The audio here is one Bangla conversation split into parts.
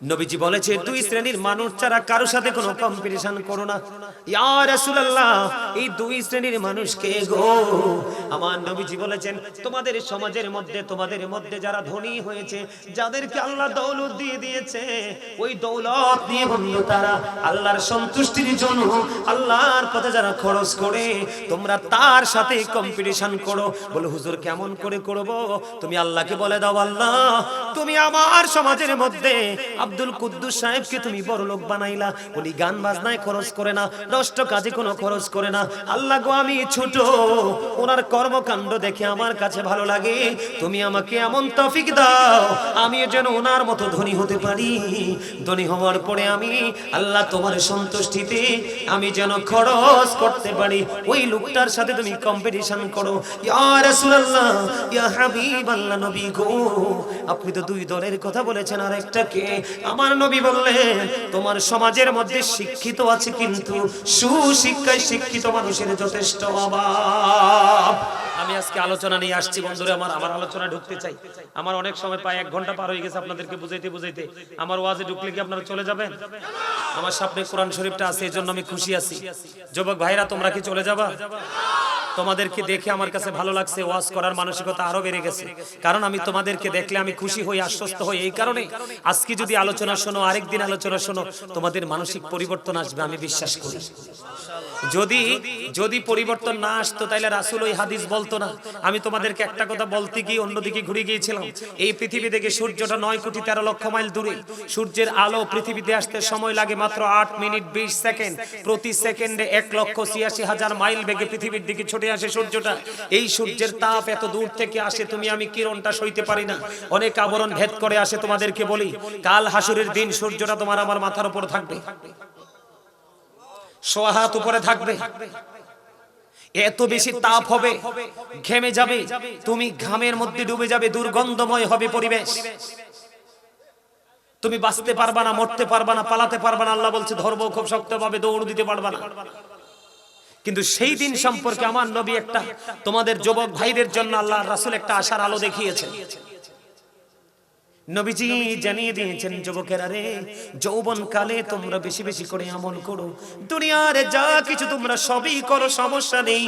নবীজি বলেছে দুই শ্রেণির মানুষ ছাড়া কারোর সাথে কোনো কম্পিটিশন করো না। ইয়া রাসূলুল্লাহ এই দুই শ্রেণির মানুষ কে গো? আমার নবীজি বলেছেন তোমাদের সমাজের মধ্যে তোমাদের মধ্যে যারা ধনী হয়েছে যাদেরকে আল্লাহ দৌলত দিয়ে দিয়েছে ওই দৌলত দিয়ে বন্ধু তারা আল্লাহর সন্তুষ্টির জন্য আল্লাহর পথে যারা খরচ করে তোমরা তার সাথে কম্পিটিশন করো। বলে হুজুর কেমন করে করব? তুমি আল্লাহকে বলে দাও আল্লাহ তুমি আমার সমাজের মধ্যে আব্দুল কুদ্দুস সাহেবকে তুমি বড় লোক বানাইলা। উনি গান বাজনায় খরচ করে না, নষ্ট কাজে কোনো খরচ করে না। আল্লাহ গো, আমি ছোট, ওনার কর্মকাণ্ড দেখে আমার কাছে ভালো লাগে। তুমি আমাকে এমন তফিক দাও, আমি যেন ওনার মতো ধনী হতে পারি। ধনী হওয়ার পরে আমি আল্লাহ তোমার সন্তুষ্টিতে আমি যেন খরচ করতে পারি। ওই লোকটার সাথে তুমি কম্পিটিশন করো। আপনি তো দুই দলের কথা বলেছেন আর একটাকে আমার নবী বললেন তোমার সমাজের মধ্যে শিক্ষিত আছে কিন্তু সুশিক্ষায় শিক্ষিত মানুষের যথেষ্ট অভাব। আমি আজকে আলোচনা নিয়ে আসছি বন্ধুরা, আমার আমার আলোচনা ঢুকতে চাই। আমার অনেক সময় প্রায় এক ঘণ্টা পার হয়ে গেছে আপনাদেরকে বুঝাইতে বুঝাইতে। আমার ওয়াজে ঢুকলে কি আপনারা চলে যাবেন? আমার সামনে কোরআন শরীফটা আছে এই জন্য আমি খুশি আছি। যুবক ভাইরা, তোমরা কি চলে যাবা? তোমাদেরকে দেখে আমার কাছে ভালো লাগছে, ওয়াজ করার মানসিকতা আরও বেড়ে গেছে। কারণ আমি তোমাদেরকে দেখলে আমি খুশি হই, আশ্বস্ত হই। এই কারণে আজকে যদি আলোচনা শোনো, আরেকদিন আলোচনা শোনো, তোমাদের মানসিক পরিবর্তন আসবে, আমি বিশ্বাস করি। যদি যদি পরিবর্তন না আসতো তাহলে রাসুল ওই হাদিস বলতো না। আমি তোমাদেরকে একটা কথা বলতে গিয়ে অন্যদিকে ঘুরে গিয়েছিলাম। এই পৃথিবী থেকে সূর্যটা নয় কোটি তেরো লক্ষ মাইল দূরে। সূর্যের আলো পৃথিবীতে আসতে সময় লাগে মাত্র আট মিনিট বিশ সেকেন্ড। প্রতি সেকেন্ডে এক লক্ষ ছিয়াশি হাজার মাইল বেগে পৃথিবীর দিকে ছুটে আসে সূর্যটা। এই সূর্যের তাপ এত দূর থেকে আসে, তুমি আমি কিরণটা সইতে পারি না। অনেক আবরণ ভেদ করে আসে তোমাদেরকে বলি, কাল হাসুরের দিন সূর্যটা তোমার আমার মাথার উপর থাকবে। সোয়া হাত উপরে থাকবে। এত বেশি তাপ হবে, ঘেমে যাবে, তুমি ঘামের মধ্যে ডুবে যাবে, দুর্গন্ধময় হবে পরিবেশ। তুমি বাঁচতে পারবা না, মরতে পারবা না, পালাতে পারবা না, আল্লাহ বলছে, ধর্ম খুব শক্তভাবে দৌড় দিতে পারবা না। কিন্তু সেই দিন সম্পর্কে আমার নবী একটা তোমাদের যুবক ভাইদের জন্য আল্লাহ রাসুল একটা আশার আলো দেখিয়েছেন নবীজি জানিয়ে দিয়েছেন, যুবকেরা রে যৌবন কালে তোমরা বেশি বেশি করে আমল করো। দুনিয়ার যা কিছু তোমরা সবই করো, সমস্যা নেই।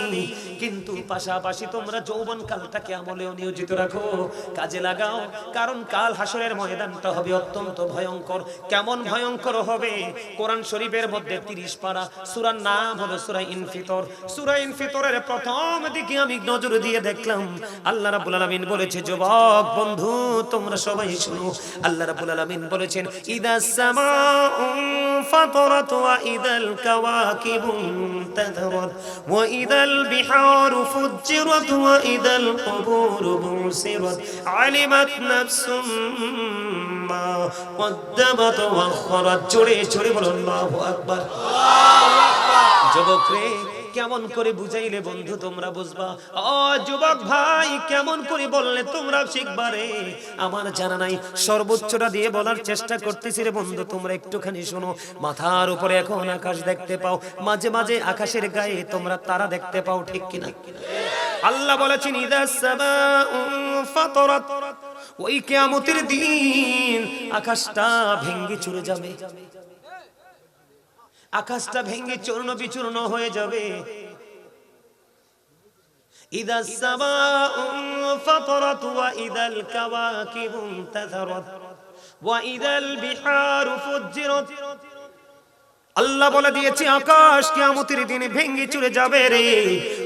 কিন্তু পাশাপাশি তোমরা যৌবন কালটাকে আমলেও নিয়োজিত রাখো, কাজে লাগাও। কারণ কাল হাসরের ময়দানটা হবে অত্যন্ত ভয়ঙ্কর। কেমন ভয়ঙ্কর হবে? কোরআন শরীফের মধ্যে তিরিশ পারা, সুরার নাম হলো সুরা ইনফিতর। সুরা ইনফিতরের প্রথম দিকে আমি নজর দিয়ে দেখলাম, আল্লাহ রাব্বুল আলামিন বলেছে, যুবক, বন্ধু, তোমরা সবাই শুনো। আল্লাহ রাব্বুল আলামিন বলেছেন ইদা সামাউ ফাতরাত ওয়া ইদাল কাওয়াকিবু তাদরাত ওয়া ইদাল বিহারু ফুজ্জিরাত ওয়া ইদাল কুবুরু বুসিরাত আলিমাত নাফসুম মা কদ্দামাত ওয়া আখরাত জোরে জোরে বলো আল্লাহু আকবার। যুবক রে কেমন করে বুঝাইলে বন্ধু তোমরা বুঝবা? ও যুবক ভাই, কেমন করে বললে তোমরা শিখবা রে? আমার জানা নাই, সর্বোচ্চটা দিয়ে বলার চেষ্টা করতেছি রে বন্ধু, তোমরা একটুখানি শোনো। মাথার উপরে এখন আকাশ দেখতে পাও, মাঝে মাঝে আকাশের গায়ে তোমরা তারা দেখতে পাও, ঠিক কিনা? আল্লাহ বলেছেন ওই কিয়ামতের দিন আকাশটা ভেঙ্গে চুরে যাবে। আকাশটা ভেঙে চূর্ণ বিচূর্ণ হয়ে যাবে। ইদা সামাউ ফাতরাত ওয়া ইদাল কাওয়াকিবু তাযারাত। ওয়া ইদাল বিহারু ফুজ্জিরাত। আল্লাহ বলে দিয়েছে, আকাশ কিয়ামতের দিনে ভেঙে চলে যাবে রে।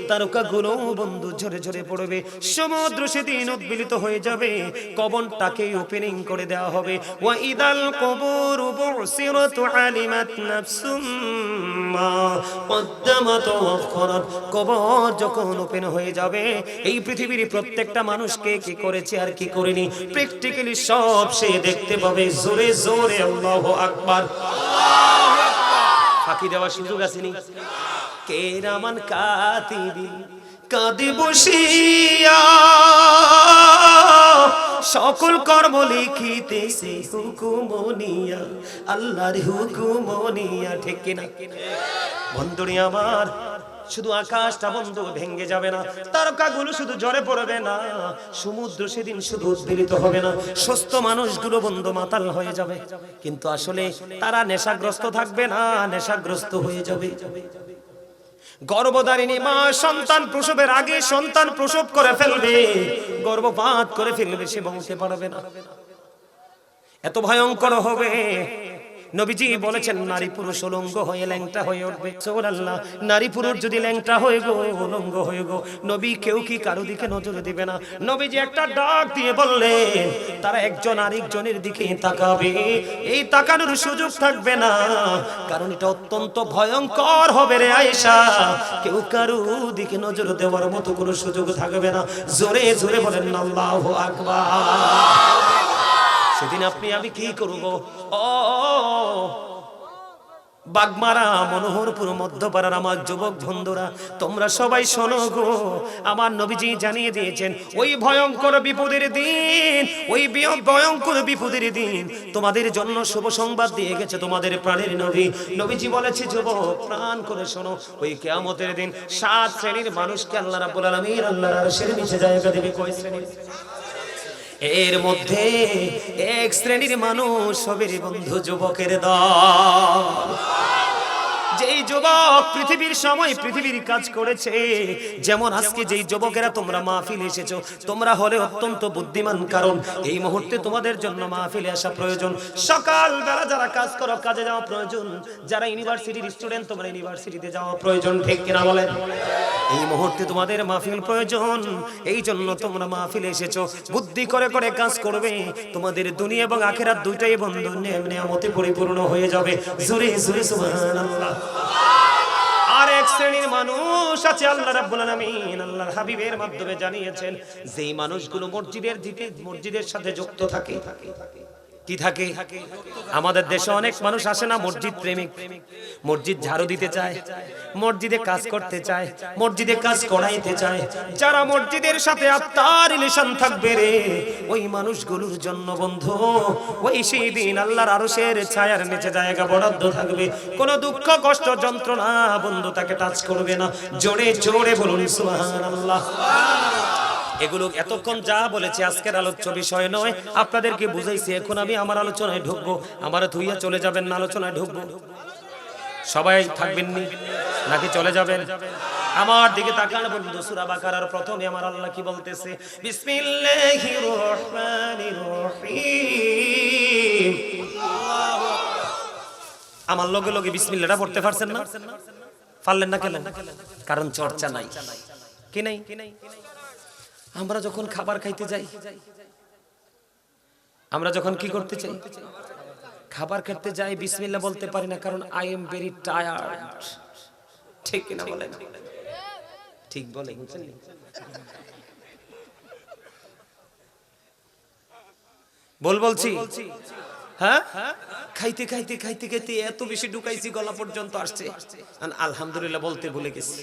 তারকা গুলো বন্ধু ঝরে ঝরে পড়বে, সমুদ্র সেদিন উদ্বিলিত হয়ে যাবে। কবনটাকে ওপেনিং করে দেওয়া হবে। ওয়া ইদাল কবর বুসিরাত আলিমাত নাফসুম কবর যখন ওপেন হয়ে যাবে, এই পৃথিবীর প্রত্যেকটা মানুষকে কি করেছে আর কি করেনি? প্র্যাকটিক্যালি সব সে দেখতে পাবে। জোরে জোরে, আল্লাহু আকবার। ফাঁকি দেওয়ার সুযোগ আসেনি কে রামান কাতিবি কাঁদে বসিয়া। সকল কর্ম লিখিতেছে হুকুমনিয়া আল্লাহর হুকুমনিয়া ঠিক কিনা? বন্ধুরি আমার শুধু আকাশটা বন্ধ ভেঙে যাবে না, তারকাগুলো শুধু জ্বরে পড়বে না, সমুদ্র সেদিন শুধু উদ্বেলিত হবে না, সুস্থ মানুষগুলো বন্ধ মাতাল হয়ে যাবে। কিন্তু আসলে তারা নেশাগ্রস্ত থাকবে না, নেশাগ্রস্ত হয়ে যাবে। গর্ভধারিণী মা সন্তান প্রসবের আগে সন্তান প্রসব করে ফেলবে, গর্ভপাত করে ফেলবে সে বংশে পারবে না। এত ভয়ঙ্কর হবে নবীজি বলেছেন, নারী পুরুষ উলঙ্গ হয়ে ল্যাংটা হয়ে উঠবে। সুবহানাল্লাহ, নারী পুরুষ যদি ল্যাংটা হয়ে গো, উলঙ্গ হয়ে গো, নবী কেউ কি কারও দিকে নজর দিবে না? নবীজি একটা ডাক দিয়ে বললেন, তারা একজন আরেকজনের দিকে তাকাবে, এই তাকানোর সুযোগ থাকবে না। কারণ এটা অত্যন্ত ভয়ঙ্কর হবে রে আয়েশা। কেউ কারও দিকে নজর দেওয়ার মতো কোনো সুযোগ থাকবে না। জোরে জোরে বলেন, আল্লাহু আকবার। সেদিন আপনি, আমি কি করব? ও, বাগমারা, মনোহরপুর, মধ্যপাড়ার আমার যুবক বন্ধুরা, তোমরা সবাই শোনো গো। আমার নবীজি জানিয়ে দিয়েছেন, ওই ভয়ঙ্কর বিপদের দিন, ওই ভয়ঙ্কর বিপদের দিন তোমাদের জন্য শুভ সংবাদ দিয়ে গেছে তোমাদের প্রাণের নবী। নবীজি বলেছে, যুবক, প্রাণ করে শোনো, ওই কেয়ামতের দিন সাত শ্রেণির মানুষকে আল্লাহ রাব্বুল আলামিন, আল্লাহর আরশের জায়গা দেবে কয় শ্রেণির? এর মধ্যে এক শ্রেণির মানুষ সবের বন্ধু যুবকের দল। যেই যুবক, পৃথিবীর সময় পৃথিবীর কাজ করেছে। যেমন আজকে যেই যুবকেরা তোমরা মাহফিল এসেছ, তোমরা হলে অত্যন্ত বুদ্ধিমান, কারণ এই মুহূর্তে তোমাদের জন্য মাহফিলে আসা প্রয়োজন। সকাল বেলা যারা কাজ করো, কাজে যাওয়া প্রয়োজন। যারা ইউনিভার্সিটির স্টুডেন্ট, তোমরা ইউনিভার্সিটিতে যাওয়া প্রয়োজন, ঠিক কিনা বলেন? এই মুহূর্তে তোমাদের মাহফিল প্রয়োজন। এই জন্য তোমরা মাহফিলে এসেছ। বুদ্ধি করে করে কাজ করবে। তোমাদের দুনিয়া এবং আখেরাত দুইটাই বন্ধু নিয়ামতে পরিপূর্ণ হয়ে যাবে। আর এক শ্রেণির মানুষ আল্লাহ হাবিবের মাধ্যমে জানিয়েছেন, যেই মানুষগুলো মসজিদের দিকে, মসজিদের সাথে যুক্ত থাকে কি থাকে? আমাদের দেশে অনেক মানুষ আসে না মসজিদ প্রেমিক। মসজিদ ঝাড়ু দিতে চায়, মসজিদে কাজ করতে চায়, মসজিদে কাজ করাইতে চায়। যারা মসজিদের সাথে আত্মার রিলেশন থাকবে রে, ওই মানুষগুলোর জন্য বন্ধু, ওই সেই দিন আল্লাহর আরশের ছায়ার নিচে জায়গা বরাদ্দ থাকবে। কোনো দুঃখ, কষ্ট, যন্ত্রণা বন্ধু তাকে টাচ করবে না। জোরে জোরে বলুন, সুবহানাল্লাহ। এগুলো এতক্ষণ যা বলেছি আজকের আলোচ্য বিষয় নয়। আপনাদেরকে বুঝাইছি, এখন আমি আমার আলোচনায় ঢুকবো, আমার ধুইয়া চলে যাবেন না, আলোচনায় ঢুকবো। সবাই থাকবেন নি? নাকি চলে যাবেন? আমার দিকে তাকান বন্ধু, সূরা বাকারার প্রথমে আমার আল্লাহ কি বলতেছে? বিসমিল্লাহির রহমানির রহিম। আমার লগে লগে বিসমিল্লাহটা পড়তে পারছেন না? পারলেন না কেন? কারণ চর্চা নাই। কি নাই? আমরা যখন খাবার খাইতে যাই, আমরা যখন কি করতে চাই? খাবার খেতে যাই, বিসমিল্লাহ বলতে পারি না, কারণ আই এম ভেরি টায়ার্ড ঠিক কিনা বলেন? ঠিক বলে বুঝছেন বল বলছি? হ্যাঁ? খাইতে খাইতে খাইতে খাইতে এত বেশি ঢুকাইছি, গলা পর্যন্ত আসছে। আলহামদুলিল্লাহ বলতে ভুলে গেছি।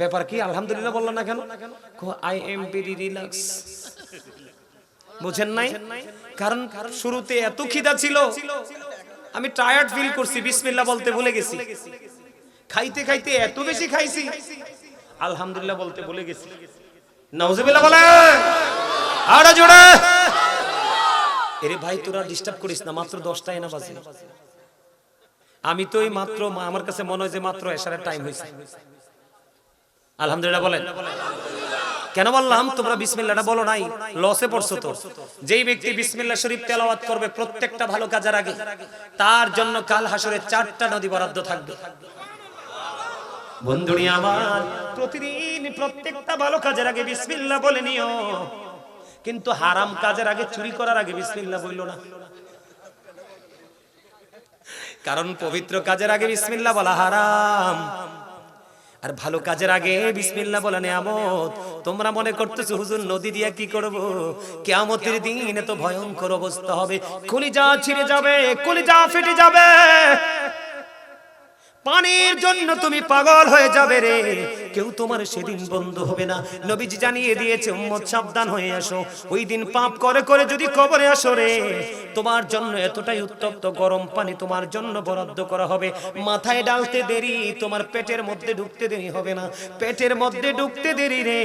ব্যাপার কি? আলহামদুলিল্লাহ বলল না কেন? আই এম বুঝেন নাই? কারণ শুরুতে এত খিদা ছিল, আমি টায়ার্ড ফিল করছি, বিসমিল্লাহ বলতে ভুলে গেছি। খাইতে খাইতে এত বেশি খাইছি, আলহামদুলিল্লাহ বলতে ভুলে গেছি। নাউজুবিল্লাহ বলে আরে জোরে। এরে ভাই, তোরা ডিস্টার্ব করিস না, মাত্র দশটায় না বাজে আমি তো এই মাত্র আমার কাছে মনে হয় যে মাত্র এসারের টাইম হয়েছে। আলহামদুলিল্লাহ বলেন। কেন বললাম? তোমরা বিসমিল্লাহটা বলো নাই। লসে পড়ছো তো। যেই ব্যক্তি বিসমিল্লাহ শরীফ তেলাওয়াত করবে, প্রত্যেকটা ভালো কাজের আগে তার জন্য কাল হাসরে চারটা নদী বরাদ্দ থাকবে। বন্ধুরি আমার, প্রতিদিন প্রত্যেকটা ভালো কাজের আগে বিসমিল্লাহ বলে নিও। কিন্তু হারাম কাজের আগে চুরি করার আগে বিসমিল্লাহ বলল না। কারণ পবিত্র কাজের আগে বিসমিল্লাহ বলা হারাম। আর ভালো কাজের আগে বিসমিল্লা বলে নেয়ামত তোমরা মনে করতেছো হুজুর নদী দিয়ে কি করব? কেয়ামতের দিন এত ভয়ঙ্কর অবস্থা হবে। কলিজা ছিঁড়ে যাবে কলিজা ফেটে যাবে। পানির জন্য তুমি পাগল হয়ে যাবে রে। কেউ তোমার সেদিন বন্ধ হবে না। নবীজি জানিয়ে দিয়েছে, উম্মত, সাবধান হয়ে আসো ওই দিন পাপ করে করে যদি কবরে আসো রে, তোমার জন্য এতটাই উত্তপ্ত গরম পানি তোমার জন্য বরাদ্দ করা হবে। মাথায় ডালতে দেরি, তোমার পেটের মধ্যে ঢুকতে দেরি হবে না। পেটের মধ্যে ঢুকতে দেরি রে,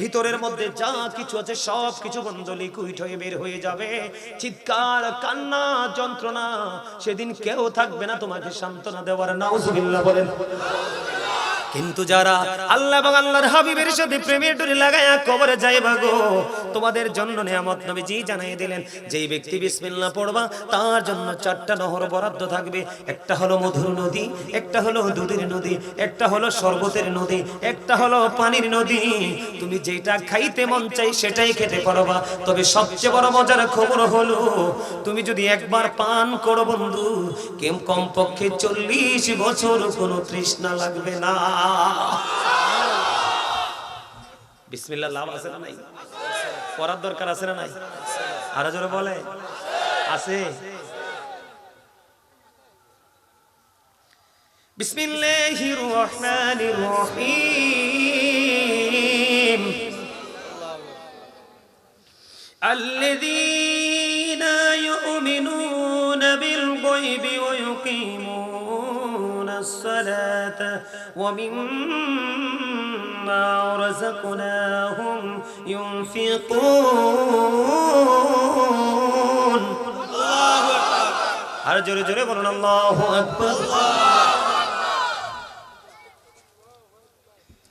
ভিতরের মধ্যে যা কিছু আছে সব কিছু বন্ধ লিকুইড হয়ে বের হয়ে যাবে। চিৎকার, কান্না, যন্ত্রণা, সেদিন কেউ থাকবে না তোমাকে সান্ত্বনা দেওয়ার। নাউজুবিল্লাহ বলেন। কিন্তু যারা আল্লাহ এবং আল্লাহর হাবিবের সাথে প্রেমের ডুরি লাগায়া কবরে যাইবা ভাগো তোমাদের জন্য নিয়ামত নবীজি জানাই দিলেন, যেই ব্যক্তি বিসমিল্লাহ পড়বা, তার জন্য চারটা নহর বরাদ্দ থাকবে। একটা হলো মধুর নদী, একটা হলো দুধের নদী, একটা হলো শরবতের নদী, একটা হলো পানির নদী। তুমি যেটা খাইতে মন চাই সেটাই খেতে পারবা। তবে সবচেয়ে বড় মজার খবর হলো, তুমি যদি একবার পান করো বন্ধু কেম কমপক্ষে চল্লিশ বছর কোনো তৃষ্ণা লাগবে না। বিসমিল্লাহ, লাভ আছে না নাই? পড়ার দরকার আছে না নাই আরো জোরে বলে আছে বিসমিল্লাহির রহমানির রহিম الذين يؤمنون بالغيب ويقيمون الصلاة ومما رزقناهم ينفقون আর জোরে জোরে বলুন আল্লাহু আকবার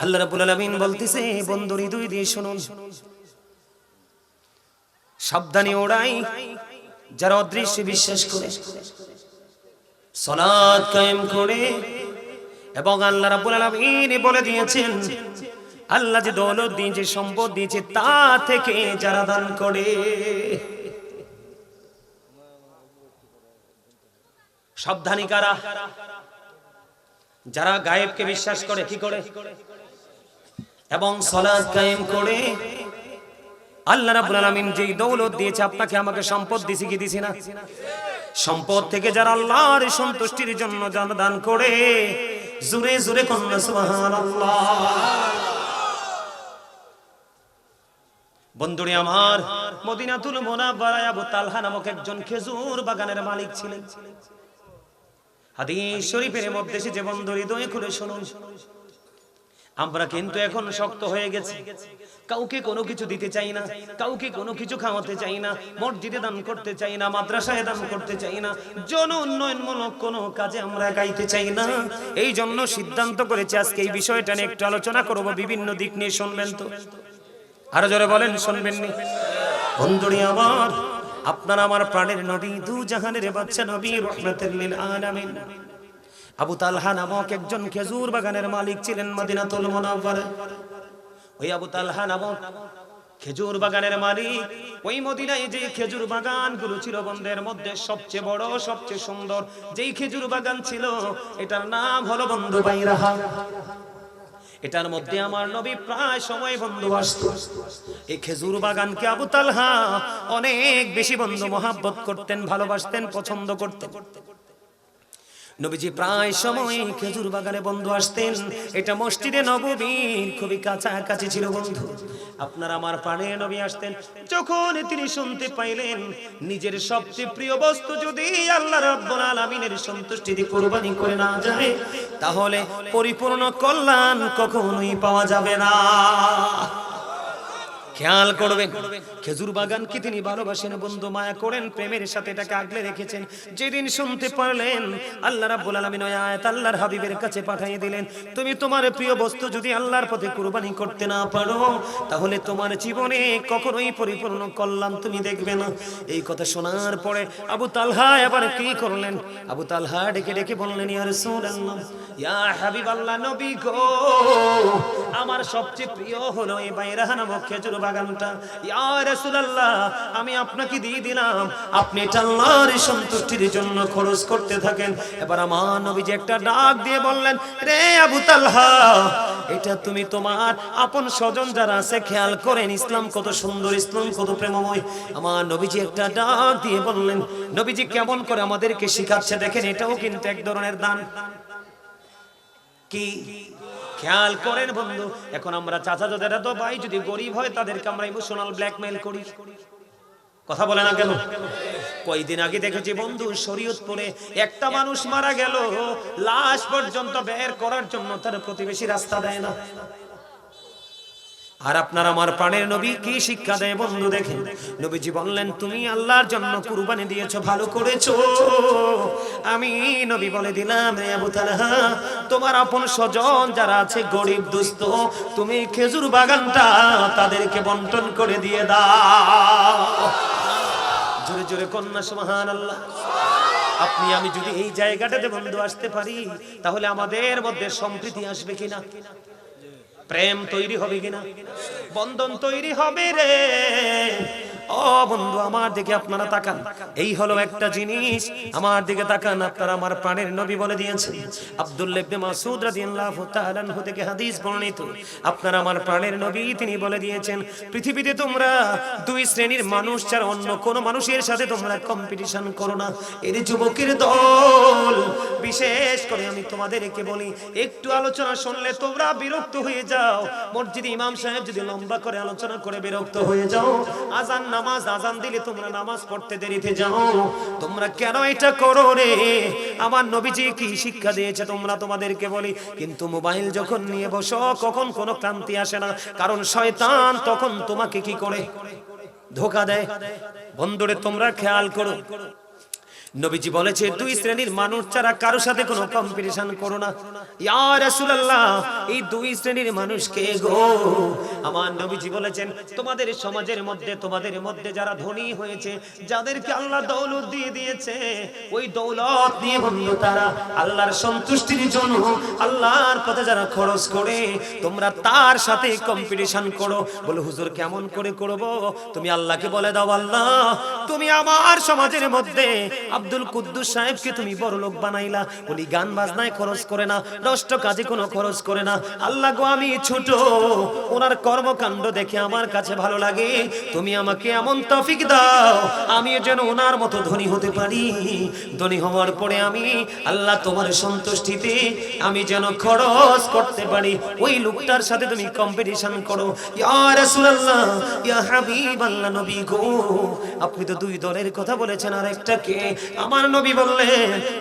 আল্লাহ রাব্বুল আলামিন বলতেছে বন্ধুর দুই দিয়ে শুনুন সাবধানে ওড়াই যারা অদৃশ্য বিশ্বাস করে সলাদ কায়েম করে এবং আল্লাহ রাব্বুল আলামিন বলে দিয়েছেন, আল্লাহ যে দৌলত দিয়েছে সম্পদ দিয়েছে তা থেকে যারা দান করে। সাবধানী কারা? যারা গায়েবকে বিশ্বাস করে, কি করে? এবং সলাদ কায়েম করে, আল্লাহ রাব্বুল আলামিন যেই দৌলত দিয়েছে, আপনাকে আমাকে সম্পদ দিছি কি দিছি না? সম্পদ থেকে যারা আল্লাহর সন্তুষ্টির জন্য জান দান করে জুরে জুরে কন্যা বন্ধুরে আমার, মদিনাতুল মুনাওয়ারায় আবু তালহা নামক একজন খেজুর বাগানের মালিক ছিলেন। হাদিস শরীফের মধ্যে সে যে বন্ধু হৃদয় খুলে শুনুন। আমরা কিন্তু এখন শক্ত হয়ে গেছি। কাউকে কোনো কিছু দিতে চাই না, কাউকে কোনো কিছু খাওয়াতে চাই না, মসজিদে দান করতে চাই না, মাদ্রাসায় দান করতে চাই না, জন উন্নয়নমূলক কোনো কাজে আমরা গাইতে চাই না। এই জন্য সিদ্ধান্ত করেছি আজকে এই বিষয়টা নিয়ে একটু আলোচনা করব, বিভিন্ন দিক নিয়ে শুনবেন তো। আরও জোরে বলেন, শুনবেন নি? বন্ধুরি আমার, আপনার আমার প্রাণের নবী, দু জাহানের বাচ্চা নবী রহমতুল লিল আলামিন। আবু তালহা নামক একজন খেজুর বাগানের মালিক ছিলেন মদিনাতুল মুনাওয়ারা। ওই আবু তালহা নামক খেজুর বাগানের মালিক, ওই মদিনায় যে খেজুর বাগানগুলো ছিল বন্ধের মধ্যে সবচেয়ে বড়, সবচেয়ে সুন্দর, যেই খেজুর বাগান ছিল, এটার নাম হলো বন্ধু বাইরাহা। এটার মধ্যে আমার নবী প্রায় সময় বন্ধু আসত। এই খেজুর বাগানকে আবু তালহা অনেক বেশি বন্ধু, মহাব্বত করতেন, ভালোবাসতেন, পছন্দ করতেন। নবীজি প্রায় সময় খেজুর বাগানে বন্ধু আসতেন। এটা মসজিদে নববীর খুবই কাছাকাছি ছিল বন্ধু। আপনার আমার পানে নবী আসতেন। যখন তিনি শুনতে পাইলেন, নিজের সবচেয়ে প্রিয় বস্তু যদি আল্লাহ রাব্বুল আলামিনের সন্তুষ্টি দিয়ে কুরবানি করে না যায়, তাহলে পরিপূর্ণ কল্যাণ কখনোই পাওয়া যাবে না। খেয়াল করবেন। খেজুর বাগান কি তিনি ভালোবাসেন? বন্ধু মায়া করেন প্রেমের সাথে এটাকে আগলে রেখেছেন। যেদিন শুনতে পারলেন আল্লাহ রাব্বুল আলামিন ওই আয়াত আল্লাহর হাবিবের কাছে পাঠিয়ে দিলেন তুমি তোমার প্রিয় বস্তু যদি আল্লাহর পথে কুরবানি করতে না পারো তাহলে তোমার জীবনে কখনোই পরিপূর্ণ কল্যাণ তুমি দেখবে না। এই কথা শোনার পরে আবু তালহা এবার কি করলেন? আবু তালহা ডেকে ডেকে বললেন ইয়া রাসূলুল্লাহ ইয়া হাবিবাল্লাহ নবী গো আমার সবচেয়ে প্রিয় হলো এই বাইরাহা খেজুর বাগানটা। ইয়া আমি আপনাকে দিয়ে দিলাম। আপনি এটা সন্তুষ্টির জন্য খরচ করতে থাকেন। এবার আমার নবীজি একটা ডাক দিয়ে বললেন, রে আবু তালহা, এটা তুমি তোমার আপন স্বজন যারা আছে, খেয়াল করেন ইসলাম কত সুন্দর, ইসলাম কত প্রেমময়। আমার নবীজি একটা ডাক দিয়ে বললেন, নবীজি কেমন করে আমাদেরকে শিখাচ্ছে, দেখেন এটাও কিন্তু এক ধরনের দান। কি? খেয়াল করেন বন্ধু, এখন আমরা চাচা যাদের তো ভাই, যদি গরিব হয়, তাদেরকে আমরা ইমোশনাল ব্ল্যাকমেল করি। কথা বলে না কেন? কয়দিন আগে দেখেছি বন্ধু, শরীয়তপুরে একটা মানুষ মারা গেল। লাশ পর্যন্ত বের করার জন্য তার প্রতিবেশী রাস্তা দেয় না। আর আপনার আমার প্রাণের নবী কি শিক্ষা দেয় বন্ধু দেখেন নবীজি বললেন, তুমি আল্লাহর জন্য কুরবানি দিয়েছ, ভালো করেছ। আমি নবী বলে দিলাম আবু তালহা, তোমার আপন স্বজন যারা আছে, গরিব, দুস্থ, তুমি খেজুর বাগানটা তাদেরকে বন্টন করে দিয়ে দাও। জোরে জোরে কন্যা সুবহান আল্লাহ আপনি, আমি যদি এই জায়গাটাতে বন্ধু আসতে পারি, তাহলে আমাদের মধ্যে সম্প্রীতি আসবে কিনা? প্রেম তৈরি হবে কিনা? বন্ধন তৈরি হবে রে। ও বন্ধু, আমার দিকে আপনারা তাকান। এই হলো একটা জিনিস, আমার দিকে তাকান, আপনারা আমার প্রাণের নবী বলে দিয়েছেন। আব্দুল্লাহ ইবনে মাসউদ রাদিয়াল্লাহু তাআলা আনহু থেকে হাদিস বর্ণিত। আপনারা আমার প্রাণের নবী, তিনি বলে দিয়েছেন, পৃথিবীতে তোমরা দুই শ্রেণির মানুষ ছাড়া অন্য কোন মানুষের সাথে তোমরা কম্পিটিশন করো না। এর যুবকের দল, বিশেষ করে আমি তোমাদেরকে বলি, একটু আলোচনা শুনলে তোমরা বিরক্ত হয়ে যাও। মসজিদে ইমাম সাহেব যদি লম্বা করে আলোচনা করে বিরক্ত হয়ে যাও, আজান নামাজ আজান দিলে তোমরা নামাজ পড়তে দেরিতে যাও। তোমরা কেন এটা করো রে? আমার নবীজি কি শিক্ষা দিয়েছে তোমরা তোমাদেরকে বলি। কিন্তু মোবাইল যখন নিয়ে বসো, কখন কোনো ক্রান্তি আসে না। কারণ শয়তান তখন তোমাকে কি করে? ধোকা দেয়। বন্ধুরে, তোমরা খেয়াল করো। নবীজি বলেছে দুই শ্রেণির মানুষ ছাড়া কারোর সাথে কোনো কম্পিটিশন করো না। ইয়া রাসূলুল্লাহ এই দুই শ্রেণির মানুষকে গো? আমার নবীজি বলেছেন তোমাদের সমাজের মধ্যে তোমাদের মধ্যে যারা ধনী হয়েছে যাদেরকে আল্লাহ দৌলত দিয়ে দিয়েছে ওই দৌলত দিয়ে বন্ধু তারা আল্লাহর সন্তুষ্টির জন্য আল্লাহর পথে যারা খরচ করে তোমরা তার সাথে কম্পিটিশন করো। বলে হুজুর কেমন করে করব? তুমি আল্লাহকে বলে দাও আল্লাহ তুমি আমার সমাজের মধ্যে আব্দুল কুদ্দুস সাহেবকে তুমি বড় লোক বানাইলা। উনি গান বাজনায় খরচ করে না নষ্ট কাজে কোনো খরচ করে না। আল্লাহ গো, আমি ছোট, ওনার কর্মকাণ্ড দেখে আমার কাছে ভালো লাগে। তুমি আমাকে এমন তফিক দাও আমি যেন ওনার মতো ধনী হতে পারি। ধনী হওয়ার পরে আমি আল্লাহ তোমার সন্তুষ্টিতে আমি যেন খরচ করতে পারি। ওই লোকটার সাথে তুমি কম্পিটিশন করো। আপনি তো দুই দলের কথা বলেছেন আর একটা কে? আমার নবী বললে,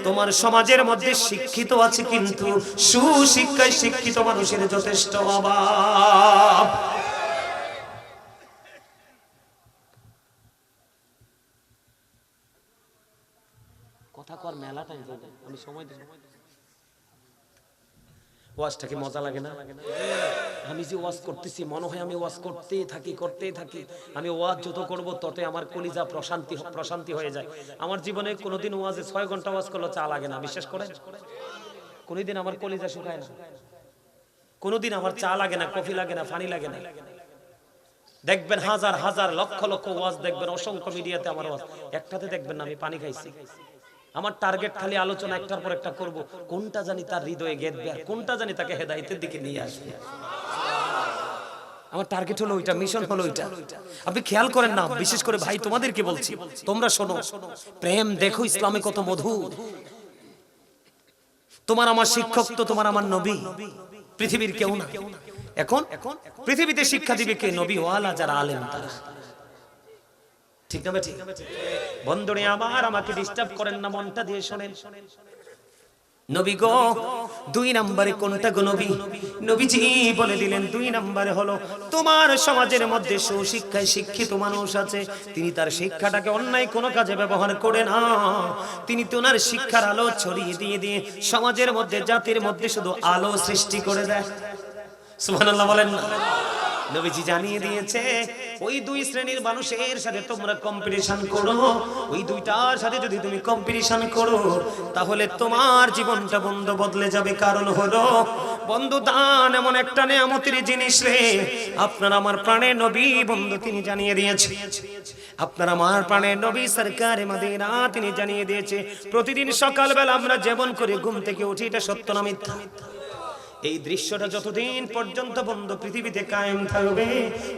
তোমার সমাজের মধ্যে শিক্ষিত আছে কিন্তু সুশিক্ষায় শিক্ষিত মানুষের যথেষ্ট অভাব। কথা কর মেলা আমি সময় দেব। ওয়াজটা কি মজা লাগে না? আমি যে ওয়াজ করতেছি, মনে হয় আমি ওয়াজ থাকি থাকি। আমি ওয়াজ যত করব তত আমার কলিজা প্রশান্তি প্রশান্তি হয়ে যায়। আমার জীবনে কোনোদিন ওয়াজে ছয় ঘণ্টা ওয়াজ করলে চা লাগে না, বিশ্বাস করেন? কোনোদিন আমার কলিজা শুকায় না। কোনোদিন আমার চা লাগে না, কফি লাগে না পানি লাগে না। দেখবেন হাজার হাজার লক্ষ লক্ষ ওয়াজ দেখবেন, অসংখ্য মিডিয়াতে আমার ওয়াজ। একটাতে দেখবেন না, আমি পানি খাইছি। আমার টার্গেট খালি আলোচনা একটার পর একটা করব। কোনটা জানি তার হৃদয়ে গেঁথবে আর কোনটা জানি তাকে হেদায়েতের দিকে নিয়ে আসবে। আমার টার্গেট হলো ওইটা মিশন হলো ওইটা। আপনি খেয়াল করেন না, বিশেষ করে ভাই তোমাদেরকে বলছি। তোমরা শোনো, প্রেম দেখো ইসলামে কত মধু। তোমার আমার শিক্ষক তো তোমার আমার নবী। পৃথিবীর কেউ না। এখন? পৃথিবীতে শিক্ষা দিবে কে? নবী, ওয়ালা যারা আলেম তারা। ঠিক না ঠিক বন্ধুরে আমার আমাকে ডিস্টার্ব করেন না, মনটা দিয়ে শোনেন। নবী গো, দুই নম্বরে কোনটা গো নবী? নবীজি বলে দিলেন, দুই হলো, তোমার সমাজের মধ্যে সুশিক্ষায় শিক্ষিত মানুষ আছে, তিনি তার শিক্ষাটাকে অন্যায় কোনো কাজে ব্যবহার করে না। তিনি তোনার শিক্ষার আলো ছড়িয়ে দিয়ে দিয়ে সমাজের মধ্যে, জাতির মধ্যে শুধু আলো সৃষ্টি করে দেয়। বলেন না। নবীজি জানিয়ে দিয়েছে, ওই দুই শ্রেণির মানুষের সাথে তোমরা কম্পিটিশন করো। ওই দুইটার সাথে যদি তুমি কম্পিটিশন করো, তাহলে তোমার জীবনটা বন্ধ বদলে যাবে। কারণ হলো, বন্ধু দান এমন একটা নেয়ামতের জিনিস রে। আপনার আমার প্রাণে নবী বন্ধু তিনি জানিয়ে দিয়েছে। আপনার আমার প্রাণে নবী সরকার মাদিনা তিনি জানিয়ে দিয়েছে, প্রতিদিন সকালবেলা আমরা যেমন করে, ঘুম থেকে উঠি, এটা সত্য না মিথ্যা? এই দৃশ্যটা যতদিন পর্যন্ত বন্ধ পৃথিবীতে কায়েম থাকবে,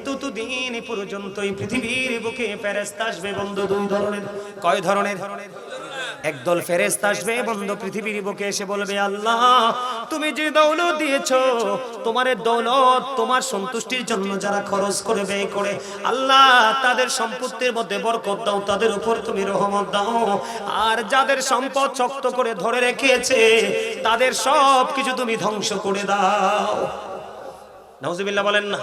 ততদিন পর্যন্ত এই পৃথিবীর বুকে ফেরেস্তা আসবে বন্ধু দুই ধরনের? কয় ধরনের ধরনের? একদল ফেরেশতা আসবে, বন্ধ পৃথিবীর বুকে এসে বলবে, আল্লাহ, তুমি যে দৌলত দিয়েছ, তোমার দৌলত তোমার সন্তুষ্টির জন্য যারা খরচ করে ব্যয় করে, আল্লাহ, তাদের সম্পত্তির মধ্যে বরকত দাও, তাদের উপর তুমি রহমত দাও। আর যাদের সম্পদ শক্ত করে ধরে রেখেছে, তাদের সব কিছু তুমি ধ্বংস করে দাও। নাউজুবিল্লাহ বলেন না।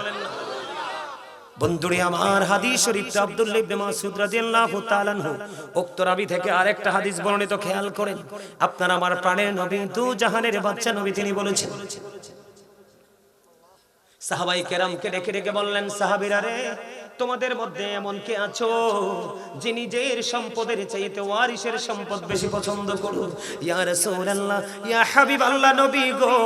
বন্ধুরে, আমার হাদিস শরীফ আব্দুল্লাহ ইবনে মাসউদ রাদিয়াল্লাহু তাআলা আনহু। উক্ত রাবি থেকে আরেকটা হাদিস বর্ণিত, খেয়াল করেন। আপনার আমার প্রাণের নবী, দু জাহানের বাচ্চা নবী তিনি বলেছেন। সাহাবাই কেরামকে ডেকে ডেকে বললেন, সাহাবীরা রে তোমাদের মধ্যে এমন কে আছো যে নিজের সম্পদের চাইতে ওয়ারিসের সম্পদ বেশি পছন্দ করো ইয়া রাসূলুল্লাহ, ইয়া হাবিবাল্লাহ, নবী গো,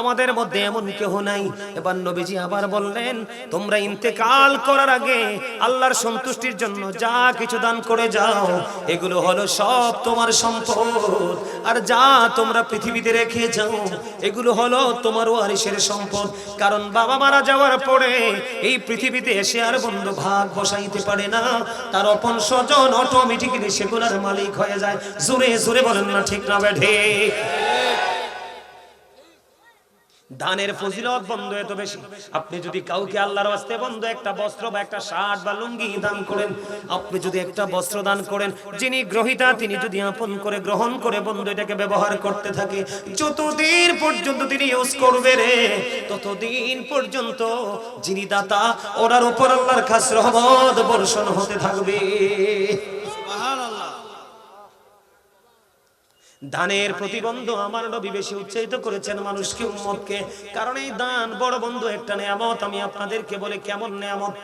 আমাদের মধ্যে এমন কেহ নাই। এবার নবীজি আবার বললেন, তোমরা ইন্তেকাল করার আগে আল্লাহর সন্তুষ্টির জন্য যা কিছু দান করে যাও, এগুলো হলো সব তোমার সম্পদ। আর যা তোমরা পৃথিবীতে রেখে যাও, এগুলো হলো তোমার ওয়ারিসের সম্পদ। কারণ বাবা মারা যাওয়ার পরে এই পৃথিবীতে এসে আর বন্ধু ভাগ বসাইতে পারে না। তার অপন স্বজন অটোমেটিক্যালি সেগুলোর মালিক হয়ে যায়। জোরে জোরে বলেন না ঠিক না বেঠে দানের ফজিলত বন্ধ এত বেশি। আপনি যদি কাউকে আল্লাহর ওয়াস্তে বন্ধ একটা বস্ত্র বা একটা শার্ট বা লুঙ্গি দান করেন, আপনি যদি একটা বস্ত্র দান করেন, যিনি গ্রহিতা তিনি যদি আপন করে গ্রহণ করে বন্ধু এটাকে ব্যবহার করতে থাকে, যতদিন পর্যন্ত তিনি ইউজ করবে রে, ততদিন পর্যন্ত যিনি দাতা, ওনার উপর আল্লাহর খাস রহমত বর্ষণ হতে থাকবে। দানের প্রতিবন্ধ আমার নবী বেশি উৎসাহিত করেছেন মানুষকে, উম্মতকে। কারণ এই দান বড় বন্ধু একটা নিয়ামত, আমি আপনাদেরকে বলে কেমন নেয়ামত?